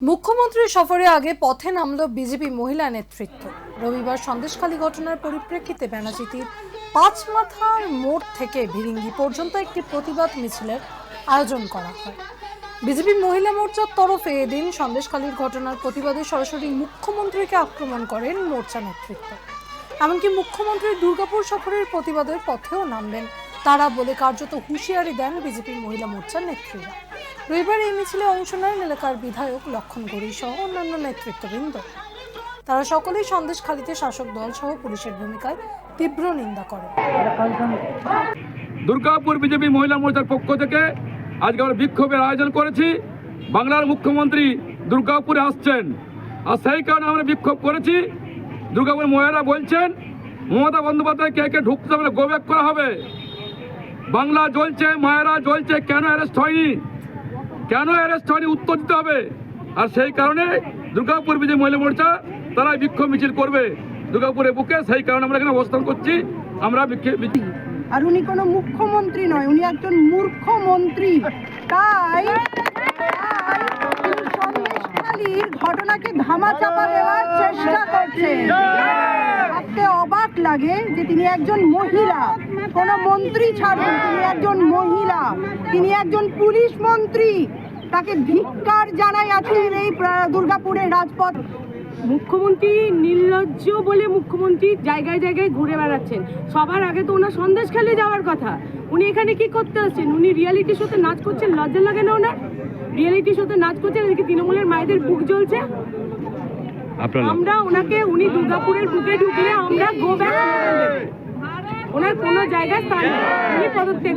মুখ্যমন্ত্রীর সফরে আগে পথে নামল বিজেপি মহিলা নেতৃত্ব। রবিবার সন্দেশখালী ঘটনার পরিপ্রেক্ষিতে ব্যানাচিতির পাঁচ মাথার মোড় থেকে ভিরিঙ্গি পর্যন্ত একটি প্রতিবাদ মিছিলের আয়োজন করা হয়। বিজেপি মহিলা মোর্চার তরফে এদিন সন্দেশখালীর ঘটনার প্রতিবাদে সরাসরি মুখ্যমন্ত্রীকে আক্রমণ করেন মোর্চা নেতৃত্ব। এমনকি মুখ্যমন্ত্রীর দুর্গাপুর সফরের প্রতিবাদের পথেও নামলেন তারা বলে কার্যত হুঁশিয়ারি দেন বিজেপির মহিলা মোর্চার নেত্রীরা। রবিবার এই মিছিলে অংশ নেন এলাকার বিধায়ক লক্ষণ গড়ি সহ অন্যান্য নেতৃত্ববৃন্দ। তারা সকলেই সন্দেশখালীতে শাসক দল সহ পুলিশের ভূমিকায় তীব্র নিন্দা করেন। দুর্গাপুর বিজেপি মহিলা মোর্চার পক্ষ থেকে আজকে আমরা বিক্ষোভের আয়োজন করেছি। বাংলার মুখ্যমন্ত্রী দুর্গাপুরে আসছেন। আর সেই কারণে আমরা বিক্ষোভ করেছি। দুর্গাপুর মহিলারা বলছেন, মমতা বন্দ্যোপাধ্যায় কে কে ঢুকতে হবে গো ব্যাক করা হবে। বাংলা জ্বলছে, মায়েরা জ্বলছে, কেন অ্যারেস্ট হয়নি? কেন অ্যারেস্ট হয়নি? উত্তর দিতে হবে। আর সেই কারণে দুর্গাপুর বিজেপি মহিলা মোর্চা তারা বিক্ষোভ মিছিল করবে দুর্গাপুরে বুকে। সেই কারণে আমরা এখানে অবস্থান করছি। আমরা আর উনি কোনো মুখ্যমন্ত্রী নয়, উনি একজন মূর্খমন্ত্রী তাই ঘটনাকে ধামাচাপা দেওয়ার চেষ্টা অবাক লাগে যে তিনি একজন মহিলা। কোনো মন্ত্রী ছাড়ুন তিনি একজন মহিলা। তিনি একজন পুলিশ মন্ত্রী। তাকে ধিক্কার জানাই আজকের এই দুর্গাপুরের রাজপথ। মুখ্যমন্ত্রী নির্লজ্জ বলে মুখ্যমন্ত্রী জায়গায় জায়গায় ঘুরে বেড়াচ্ছেন। সবার আগে তো ওনার সন্দেশ সন্দেশখালি যাওয়ার কথা। উনি এখানে কি করতে আসছেন? উনি রিয়েলিটি শোতে নাচ করছেন, লজ্জা লাগে না ওনার? রিয়েলিটি শোতে নাচ করছেন, এদিকে তৃণমূলের মায়েদের বুক জ্বলছে? আমরা ওনাকে, উনি দুর্গাপুরের বুকে ঢুকলে আমরা গো ব্যাক ওনার কোনো জায়গায় স্থান নেই। পদত্যাগ